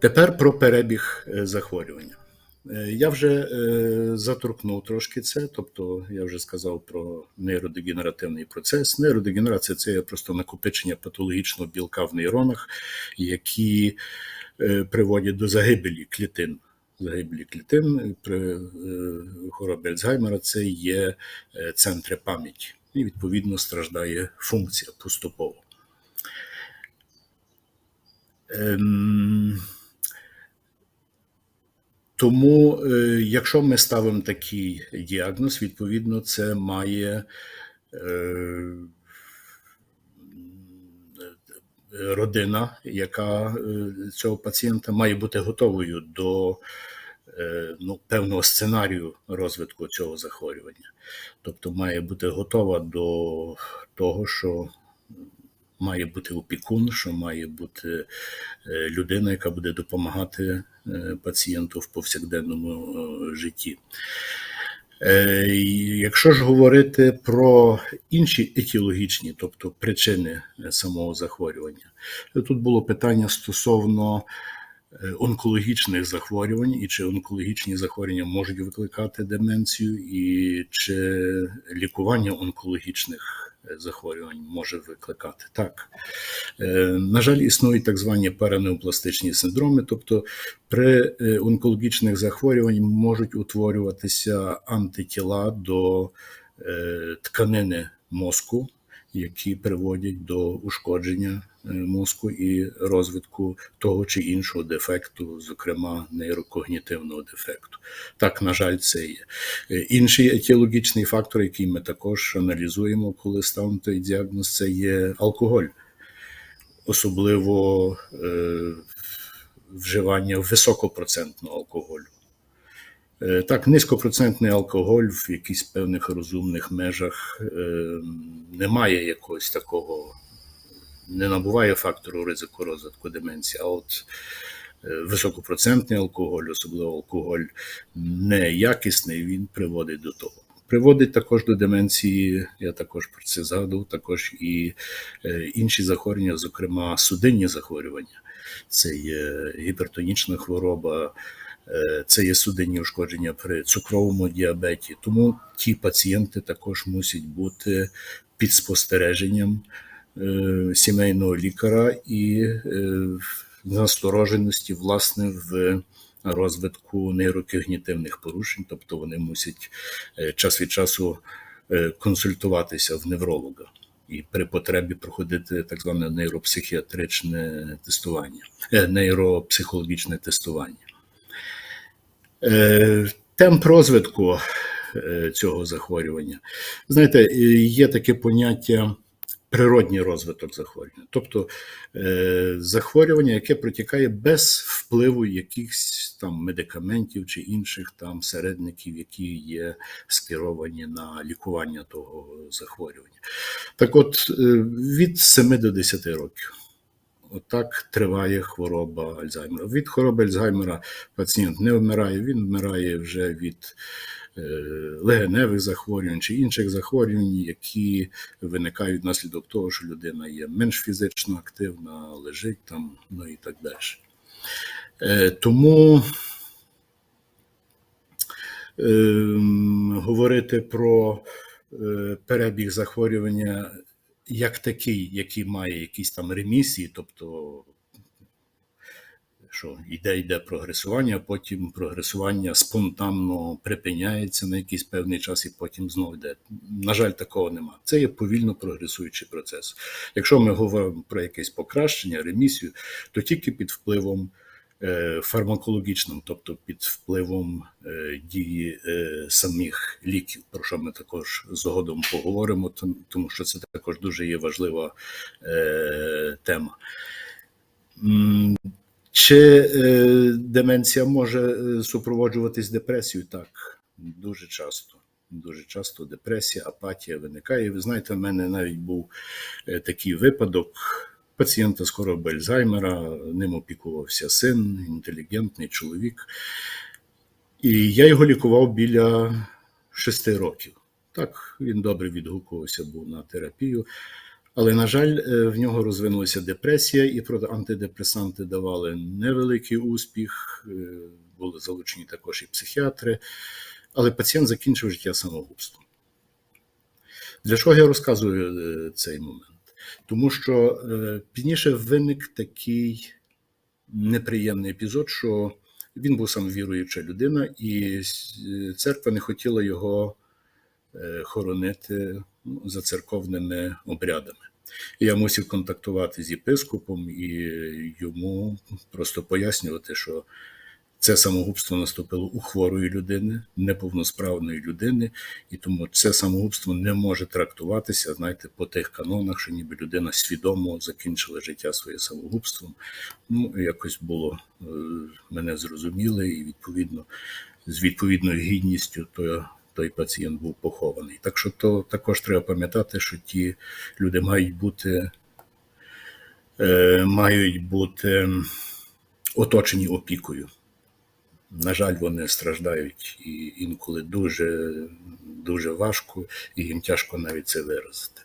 Тепер про перебіг е, захворювання. Е, Я вже е, заторкнув трошки це, тобто я вже сказав про нейродегенеративний процес. Нейродегенерація це просто накопичення патологічного білка в нейронах, які приводять до загибелі клітин. Загибелі клітин при хворобі Альцгеймера це є центри пам'яті, і відповідно страждає функція поступово. Ем, Тому, е, якщо ми ставимо такий діагноз, відповідно, це має е, родина, яка е, цього пацієнта має бути готовою до ну, певного сценарію розвитку цього захворювання. Тобто має бути готова до того, що має бути опікун, що має бути людина, яка буде допомагати пацієнту в повсякденному е, житті. Е, Якщо ж говорити про інші етіологічні, тобто причини е, самого захворювання, тут було питання стосовно е, онкологічних захворювань, і чи онкологічні захворювання можуть викликати деменцію, і чи лікування онкологічних е, захворювань може викликати так. Е, На жаль, існують так звані паранеопластичні синдроми, тобто при е, онкологічних захворюваннях можуть утворюватися антитіла до е, тканини мозку, які приводять до ушкодження е, мозку і розвитку того чи іншого дефекту, зокрема нейрокогнітивного дефекту. Так, на жаль, це є. Е, Інший етіологічний фактор, який ми також аналізуємо, коли ставимо той діагноз, це є алкоголь, особливо е, вживання високопроцентного алкоголю. Е, Так, низькопроцентний алкоголь в якихось певних розумних межах е, не має якогось такого, не набуває фактору ризику розвитку деменції. А от е, високопроцентний алкоголь, особливо алкоголь неякісний, він приводить до того. Приводить також до деменції, я також про це згадував, також і інші захворювання, зокрема судинні захворювання. Це є гіпертонічна хвороба, це є судинні ушкодження при цукровому діабеті. Тому ті пацієнти також мусять бути під спостереженням е, сімейного лікаря і е, настороженості, власне, в розвитку нейрокогнітивних порушень, тобто вони мусять е, час від часу е, консультуватися в невролога і при потребі проходити так зване нейропсихіатричне тестування, е, нейропсихологічне тестування. Е, Темп розвитку е, цього захворювання. Знаєте, є таке поняття природній розвиток захворювання, тобто е, захворювання, яке протікає без впливу якихось там медикаментів чи інших там середників, які є скеровані на лікування того захворювання. Так от, від 7 до 10 років. Отак триває хвороба Альцгеймера. Від хвороби Альцгеймера пацієнт не вмирає, він вмирає вже від е, легеневих захворювань чи інших захворювань, які виникають внаслідок того, що людина є менш фізично активна, лежить там, ну і так далі. Е, тому ем, говорити про е, перебіг захворювання як такий, який має якісь там ремісії, тобто що йде йде прогресування, а потім прогресування спонтанно припиняється на якийсь певний час і потім знову йде. На жаль, такого нема. Це є повільно прогресуючий процес. Якщо ми говоримо про якесь покращення, ремісію, то тільки під впливом фармакологічним, тобто під впливом е, дії е, самих ліків, про що ми також згодом поговоримо, тому що це також дуже є важлива е, тема. Чи е, деменція може е, супроводжуватись депресією? Так, дуже часто. Дуже часто депресія, апатія виникає. Ви знаєте, в мене навіть був е, такий випадок пацієнта з хвороби Альцгеймера, ним опікувався син, інтелігентний чоловік. І я його лікував біля шести років. Так, він добре відгукувався був на терапію. Але, на жаль, е, в нього розвинулася депресія, і проти антидепресанти давали невеликий успіх, е, були залучені також і психіатри, але пацієнт закінчив життя самогубством. Для чого я розказую е, цей момент? Тому що е, пізніше виник такий неприємний епізод, що він був самовіруюча людина, і е, церква не хотіла його е, хоронити ну, за церковними обрядами. Я мусив контактувати з єпископом і йому просто пояснювати, що це самогубство наступило у хворої людини, неповносправної людини, і тому це самогубство не може трактуватися, знаєте, по тих канонах, що ніби людина свідомо закінчила життя своє самогубством. Ну, якось було е, мене зрозуміли, і відповідно з відповідною гідністю то, той пацієнт був похований. Так що то також треба пам'ятати, що ті люди мають бути, е, мають бути оточені опікою. На жаль, вони страждають і інколи дуже, дуже важко, і їм тяжко навіть це виразити.